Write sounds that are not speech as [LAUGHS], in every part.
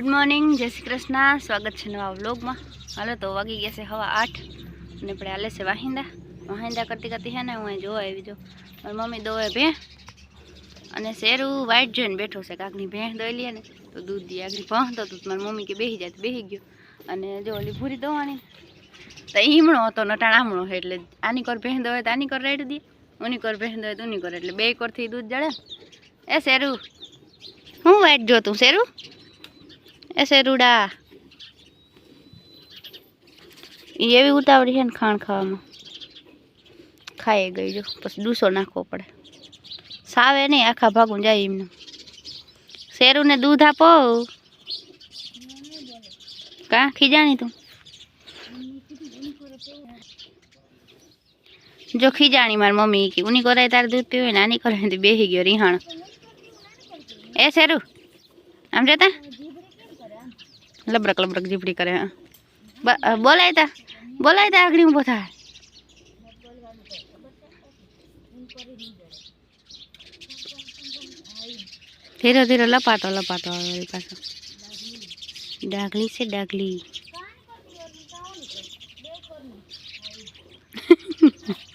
Good morning જય શ્રી કૃષ્ણ. સ્વાગત છે નવા વ્લોગમાં. હાલો તો વાગી ગયા છે હવા આઠ અને આપણે હાલે છે વાહિંદા. વાહિંદા કરતી કરતી છે ને હું જોવા આવી જો મારી મમ્મી દોવે ભેં અને શેરું વાઈટ જોઈને બેઠો છે, કાંકની ભેંસ દોઈ લે ને. તો દૂધ દી આગળ પહોંચતો તો મારી મમ્મી કે બેસી જાય બેસી ગયો. અને જો ઓલી ભૂરી દોવાની. તો ઈમણો હતો નટાણ આમણો એટલે આની કોર ભેંસ દોવે તો આની કોર રેડી દે. ઉની કોર ભેંસ દોવે તો ઉની કોર. એટલે બે કોરથી દૂધ જડે એ શેરું, હું વાઈટ જોતું, શેરું? એ શેરુડા ઈ એવી ઉતાવળી છે ને ખાણ ખાવામાં ખાઈ ગઈ જો પછી ડૂસો નાખવો પડે। સાવે નહીં આખા ભાગું જાય એમને। શેરુને દૂધ આપો. કા, ખીજાણી તું? જો ખીજાણી મારી મમ્મી કે, ઉની કરાય તારે દૂધ પીવે ને આની કરાય તો બેસી ગયો રિહાણ. એ શેરુ, આમ જતા? લબરક લબરક જીપડી કરે, હા. બોલાય તા બોલાય તા આગળ ઊભો થાય. ધીરે ધીરે લપાતો લપાતો આવે પાછો. ડાગલી છે ડાગલી [LAUGHS]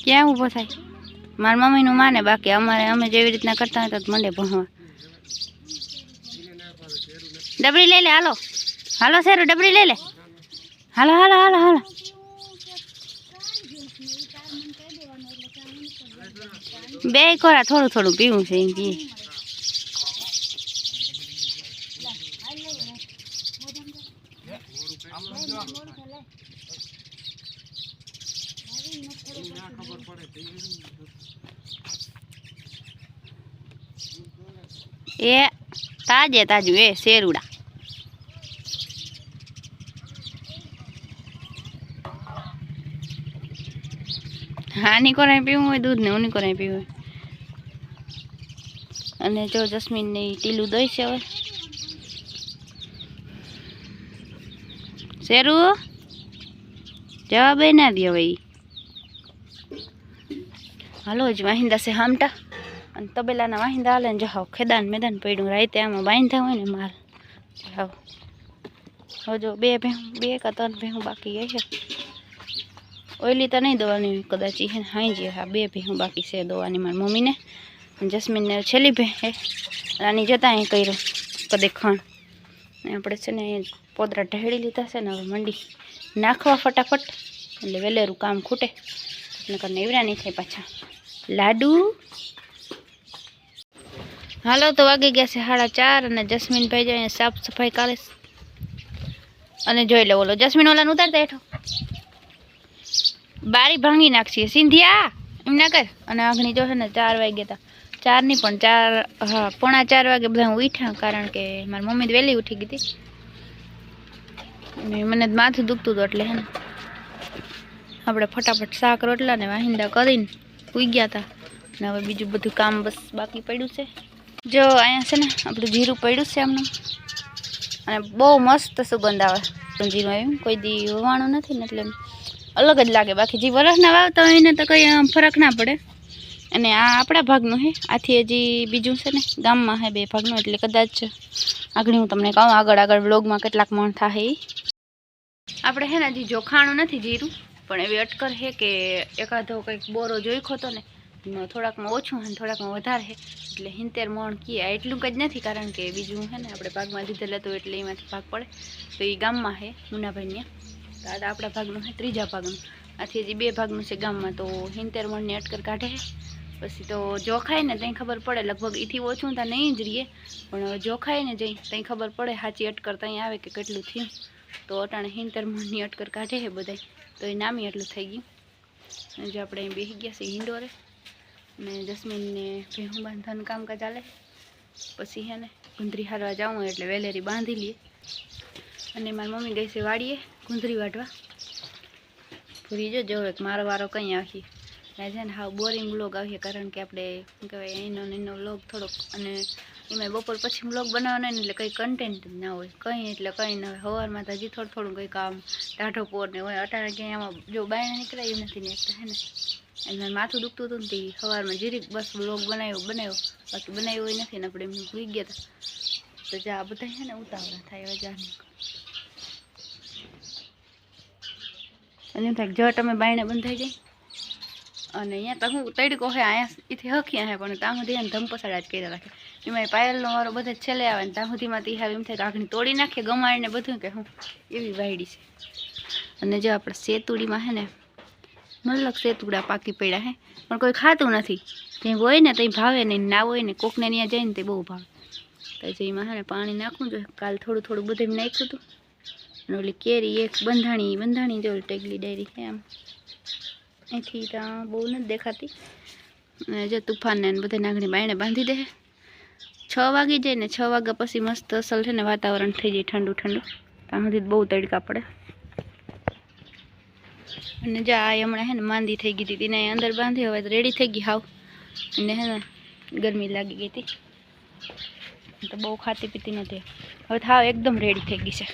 ક્યાં ઊભો થાય? મારી મમ્મીનું માને, બાકી અમારે, અમે જેવી રીતના કરતા હતા તો મંડે ભણવા. ડબરી લઈ લે, હાલો. હાલો સેરું ડબરી લઈ લે. હાલો હાલો હાલો હાલો. બે કોરા થોડું થોડું પીવું છે, એમ પીએ એ તાજે તાજું, એ શેરુડા. હાની કોરાય પીવું હોય, દૂધ ને ઉની કોરાય પીવું હોય. અને જો જસ્મીન ને ઈ ટીલું દઈ છે હવે. શેરુ, જવાબ ના દે હવે. હાલો જ વાહિંદા છે હામટા. અને તબેલાના વાહિંદા હાલે ને જાવ ખેદાન મેદાન પડ્યું રાતે આમાં બાંધ્યા હોય ને માલ. જાવ હવે. જો બે ભેહું, બે કા ત્રણ ભેહું બાકી ગઈ છે. ઓઈલી તો નહીં દવાની કદાચ ઈ હે ને હાઈ જે હા બે ભેહું બાકી છે દવાની મારી મમ્મીને. અને જસ્મીનને છેલ્લી ભે હે. રાની જતા અહીં કર્યો કદે ખણ. ને આપણે છે ને અહીં પોદરા ઢહેડી લીધા છે ને હવે મંડી નાખવા ફટાફટ. એટલે વેલેરું કામ ખૂટે. નકર નેવરા નહીં થાય પાછા. લાડુ હાલો, તો વાગી ગયા છે સાડા ચાર અને જસ્મીનભાઈ જો અહીંયા સાફ સફાઈ કરે અને જોઈ લો ઓલો, જસ્મીન ઓલાને ઉતારતા હેઠો. બારી ભાંગી નાખશે. સિંધિયા, એમ ના કર. અને આગણી જો છે ને ચાર વાગ્યા હતા ચાર નહીં, પણ ચાર, હા, પોણા ચાર વાગે બધા હું ઉઠ્યા, કારણ કે મારી મમ્મી વહેલી ઉઠી ગઈ હતી. અને મને માથું દુખતું હતું એટલે હે ને. આપણે ફટાફટ શાક રોટલા ને વાહિંદા કરીને ઉઈ ગયા હતા ને હવે બીજું બધું કામ બસ બાકી પડ્યું છે. જો અહીંયા છે ને આપણું જીરું પડ્યું છે આમનું અને બહુ મસ્ત સુગંધ આવે. પણ જીરું આવ્યું કોઈ દી વવાણું નથી ને એટલે અલગ જ લાગે. બાકી જે વરસના વાવતા હોય એને તો કંઈ ફરક ના પડે. અને આ આપણા ભાગનું છે આથી હજી બીજું છે ને ગામમાં છે બે ભાગનું, એટલે કદાચ આગળ હું તમને કહું, આગળ આગળ વ્લોગમાં કેટલાક મણ થાય આપણે છે ને હજી જોખાણું નથી જીરું, પણ એવી અટકર છે કે એકાદો કંઈક બોરો જોઈખો તો ને થોડાકમાં ઓછું અને થોડાકમાં વધારે એટલે હિંતેર મણ કીએ એટલું કંઈ જ નથી, કારણ કે બીજું છે ને આપણે ભાગમાં લીધેલા હતું એટલે એમાંથી ભાગ પડે. તો એ ગામમાં છે મુનાભાઈને. તો તો આપણા ભાગનું છે ત્રીજા ભાગનું. આથી હજી બે ભાગનું છે ગામમાં, તો હિંતેર મણની અટકર કાઢે પછી તો જોખાય ને ત્યાં ખબર પડે, લગભગ એથી ઓછું ત્યાં નહીં જ રહીએ પણ જોખાય ને જઈ ત્યાં ખબર પડે સાચી અટકર ત્યાં આવે કે કેટલું થયું. તો અટાણે હિંતેર મણની અટકર કાઢે છે બધાય. તો એ નામી એટલું થઈ ગયું. જો આપણે અહીં બેસી ગયા છીએ હિંડોરે. ને જસ્મીનને ભેહું બાંધવાનું કામકાજ ચાલે. પછી હે ને ગુંદરી હારવા જાઉં એટલે વેલેરી બાંધી લઈએ. અને મારી મમ્મી ગઈ છે વાડીએ ગુંદરી વાટવા ભૂરી જો જો એક મારો વારો કંઈ ત્યાં છે ને હાવ બોરિંગ વ્લોગ આવીએ કારણ કે આપણે, શું કહેવાય, એનો એનો વ્લોગ થોડોક અને એમાં બપોર પછી બ્લોગ બનાવવાનો એટલે કંઈ કન્ટેન્ટ ના હોય. કંઈ એટલે કંઈ ના હોય. સવારમાં તો હજી થોડું થોડું કંઈક આમ ટાઢો પોર ને હોય. અટાણે ક્યાંય આમાં જો બાયણા નીકળાય એવું નથી ને એટલે હે ને મારું માથું દુખતું હતું ને સવારમાં જીરીક બસ બ્લોગ બનાવ્યો બનાવ્યો બાકી બનાવ્યો નથી ને આપણે એમ ભૂઈ ગયા હતા તો જા બધા છે ને ઉતાવળા થાય, હવે જા નીકળ. અને એમ થાય જટ અમે બાયણે બંધાઈ જાય. અને અહીંયા તો હું તડકો હે, અહીંયા એથી હખી હે, પણ ત્યાં સુધી એને ધમપસાડા જ કર્યા રાખે. એમાં પાયલનો વારો બધા છેલ્લે આવે ને ત્યાં સુધીમાં તી હવે એમ થાય કે આગળ તોડી નાખે, ગમાડીને બધું કે હું એવી વાયડી છે. અને જો આપણે સેતુડીમાં હે ને મતલબ સેતુડા પાકી પડ્યા હે. પણ કોઈ ખાતું નથી. ત્યાં હોય ને ત્યાં ભાવે નહીં ના હોય ને કોકને ત્યાં જાય ને તે બહુ ભાવે. તો જો ને પાણી નાખવું જોઈએ. કાલ થોડું થોડું બધું નાખ્યું હતું અને ઓલી કેરી, એક બંધાણી બંધાણી જો ટેગલી ડાયરી છે આમ અહીંથી ત્યાં બહુ નથી દેખાતી. અને જો તુફાનને ને બધા નાગણી બાયણે બાંધી દે છ વાગી જાય ને છ વાગ્યા પછી મસ્ત અસલ છે ને વાતાવરણ થઈ જાય ઠંડુ ઠંડુ. ત્યાં સુધી બહુ તડકા પડે. અને જા, આ હમણાં હે ને માંદી થઈ ગઈ હતી તેને અંદર બાંધી, હવે રેડી થઈ ગઈ હાવ. અને હે ને ગરમી લાગી ગઈ હતી. તો બહુ ખાતી પીતી નથી હવે હાવ એકદમ રેડી થઈ ગઈ છે.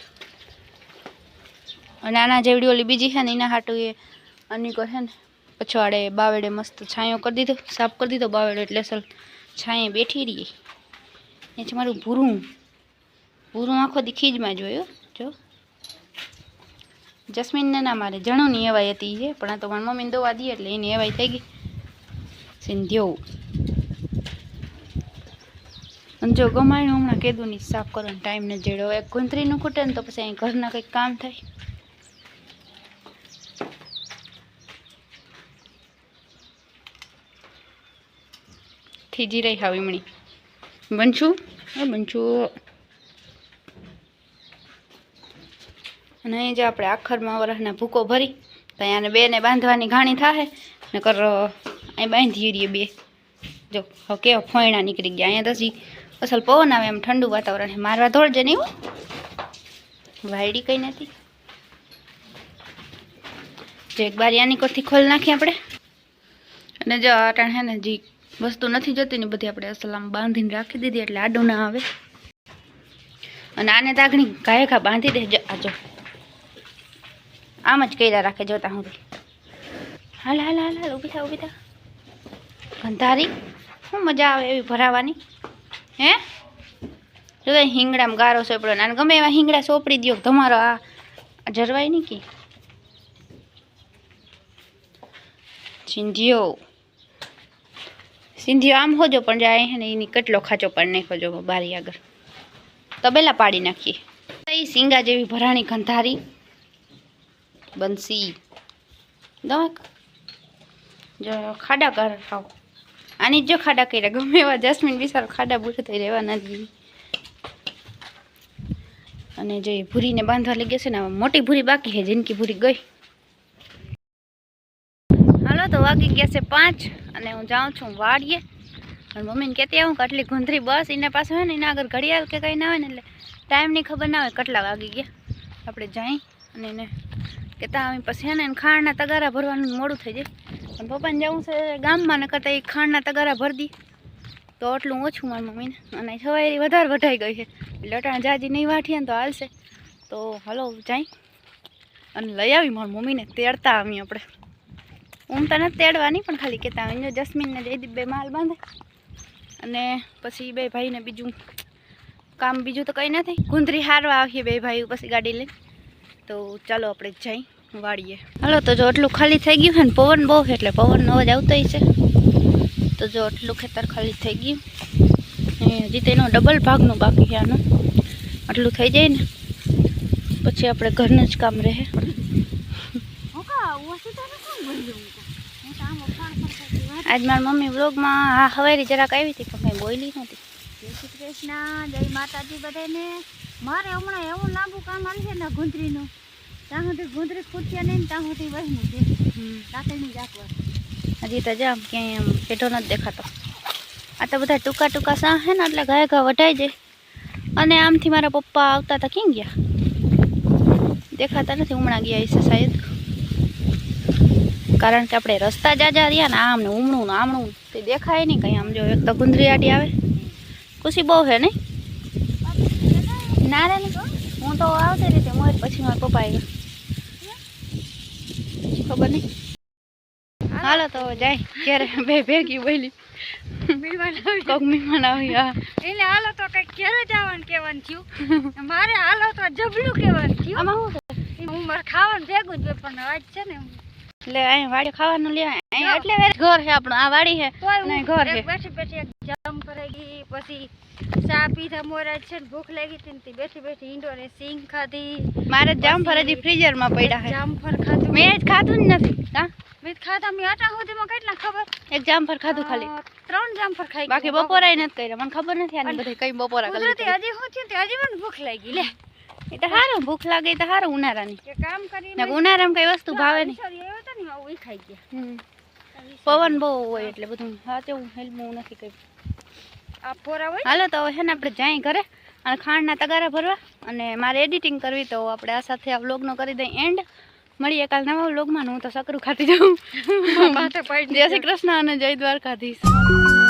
અને આના જેવડી ઓલી બીજી છે ને, એના હાટું એ અનિકો છે ને પછવાડે બાવેડે મસ્ત છાંયો કરી દીધો, સાફ કરી દીધો બાવેડો એટલે સર છાંયે બેઠી રહી. એ છે મારું ભૂરું. ભૂરું આખો દી ખીજમાં જોયું, જો. જસ્મીનને ના મારે. જણોની એવાય હતી છે પણ આ તો મારી મમ્મીને દોવા દી એટલે એની એવાય થઈ ગઈ. સિંધ્યો. અને જો ગમાય હમણાં કીધું નહીં સાફ કરવાનો ટાઈમ ને જેડો. એક ગુંથરીનું ખૂટે ને તો પછી અહીં ઘરના કંઈક કામ થાય. થીજી રહી હાવ એમણી બનશું હા બનશું અને અહીં જે આપણે આખરમાં વરસને ભૂકો ભરી, તો અહીંયા બેને બાંધવાની ઘાણી થાય ને કર અહીં બાંધી રહીએ બે. જો, હવે કેવા ફોયણા નીકળી ગયા. અહીંયા હજી અસલ પવન આવે એમ ઠંડુ વાતાવરણ મારવા ધોળજે નહીં વાયડી કંઈ નથી. જો એક બારી આની કોરથી ખોલ નાખીએ આપણે. અને જો અટાણ હે ને જી વસ્તુ નથી જતી ને બધી આપણે અસલ આમ બાંધીને રાખી દીધી એટલે આડું ના આવે. અને આને તાગણી ઘાય બાંધી દે. આમ જ કર્યા રાખે જોતા હું હાલ હાલ હાલ હાલ, ઊભી થા ઊભી થા ગંધારી, શું મજા આવે એવી ભરાવાની? હે? જો હિંગડામાં ગારો સોપડો અને ગમે એવા હિંગડા સોપડી દો તમારો આ જરવાય નહીં કે? સિંધિયો. સિંધિયો આમ હોજો, પણ જાય ને, એની કેટલો ખાચો પાડી નાખોજો બારી આગળ. તબેલા પાડી નાખીએ. સિંગા જેવી ભરાણી ગંધારી. બંસી. દવાક. જો ખાડા કર આની જો ખાડા કર્યા, ગમે એવા જસ્મીન બિસાર ખાડા બુરે થઈ રહેવા નથી અને જે ભૂરીને બાંધવા લઈ છે ને, આમાં મોટી ભૂરી બાકી છે, જિંદગી ભૂરી ગઈ. હાલો, તો વાગી ગયા છે પાંચ અને હું જાઉં છું વાડીએ. અને મમ્મીને કહેતી આવું કે આટલી ગુંદરી બસ, એના પાસે હોય ને, એના આગળ ઘડિયાળ કે કંઈ ના હોય ને, એટલે ટાઈમની ખબર ના હોય કેટલા વાગી ગયા. આપણે જઈ અને એને કે તા આવી પછી એને ખાંડના તગારા ભરવાનું મોડું થઈ જાય. પણ પપ્પાને જવું છે ગામમાં ને કરતાં એ ખાંડના તગારા ભરી દી. તો આટલું ઓછું મારી મમ્મીને. અને સવારી વધારે વધાઈ ગઈ છે. લટાણ જાજી નહીં વાઠીએ ને તો હાલશે. તો હલો, જાય. અને લઈ આવી મારી મમ્મીને. તેડતા આવી આપણે. હું તને તેડવાની, પણ ખાલી કહેતા આવી જસ્મીનને જયદીપ બે માલ બાંધે. અને પછી બે ભાઈને બીજું કામ બીજું તો કંઈ નથી. ગુંદરી હારવા આવીએ બે ભાઈ પછી ગાડી લઈને. તો ચાલો આપણે જઈ વાળીએ. હાલો તો જો એટલું ખાલી થઈ ગયું છે ને પવન બહુ એટલે એટલે પવનનો અવાજ આવતો છે તો જો આટલું ખેતર ખાલી થઈ ગયું. હજી તેનો ડબલ ભાગનું બાકી છે આનું. આટલું થઈ જાય ને પછી આપણે ઘરનું જ કામ રહે. આજ મારી મમ્મી બ્લોગમાં હા હવારી જરાક આવી હતી પણ કંઈ બોલી નથી જય શ્રી કૃષ્ણ જય માતાજી બધાને. મારે હમણાં એવું લાંબુ કામ આવી છે ને ગુંદરીનું ત્યાં સુધી ગુંદરી ખૂટ્યા નહીં ને ત્યાં સુધી વહીનું છે રાતની જાકવા હજી તો જામ ક્યાંય આમ પેઢો નથી દેખાતો. આ તો બધા ટૂંકા ટૂંકા સા હે ને એટલે ઘાય ઘા વઢાઈ જાય અને આમથી મારા પપ્પા આવતા હતા ક્યાં ગયા? દેખાતા નથી હમણાં ગયા હશે શાયદ. કારણ કે આપણે રસ્તા જાજા રહ્યા ને આમ ને ઉમણું ને આમણું તે દેખાય નહીં કંઈ. આમ જો એક તો ગુંદરી આટી આવે. ખુશી બહુ છે નહીં? ના રે હું તો આવતી રીતે મોર પછી મારા પપ્પા આવ્યા ખબર નહીં? હાલો તો જાય. ક્યારે બે ભેગી બોલી કોક મહેમાન આવી હા એને હાલો તો કઈ ક્યારે જવાનું કહેવાનું થયું. મારે હાલો તો જબલું કહેવાનું થયું. આમાં શું? હું મારે ખાવાનું ભેગું જ પણ આજ છે ને એટલે અહીંયા વાડી ખાવાનું લે અહીંયા એટલે ઘર છે આપણું. આ વાડી છે. હું ઘર છે. બેઠી બેઠી એક જામ ભરાઈ ગઈ પછી ચા પીધા મોરા છે ને ભૂખ લાગી હતી ને બેઠી બેઠી બેઠી ઈંડોને સિંગ ખાધી. મારે જામફળ હજી ફ્રીઝરમાં પડ્યા છે. જામફળ ખાધું. મેં જ ખાધું જ નથી. હા? મેં ખાધા મેં આટા સુધીમાં કેટલા ખબર? એક જામફળ ખાધું ખાલી. ત્રણ જામફળ ખાઈ બાકી. બપોરાય નથી કર્યા. મને ખબર નથી આને બધી કઈ બપોરા કરી કુદરતી હજી હું થયું તે હજી મને ભૂખ લાગી. લે. એ તો સારું ભૂખ લાગે તો સારું ઉનાળાની. કામ કરીને ઉનાળામાં કઈ વસ્તુ ભાવે નહીં. sorry, આવ્યો હતો ને આવું ખાઈ ગયા. પવન બહુ હોય એટલે બધું સાચે હું હેલ્પમાં નથી કર્યું. હાલો તો છે ને આપણે જાય ઘરે અને ખાંડના તગારા ભરવા અને મારે એડિટિંગ કરવી તો આપણે આ સાથે આ વ્લોગનો કરી દઈએ એન્ડ મળીએ કાલ નવા વ્લોગમાં હું તો સકરું ખાતી જાઉં. [LAUGHS] જય શ્રી કૃષ્ણ અને જય દ્વારકાધીશ.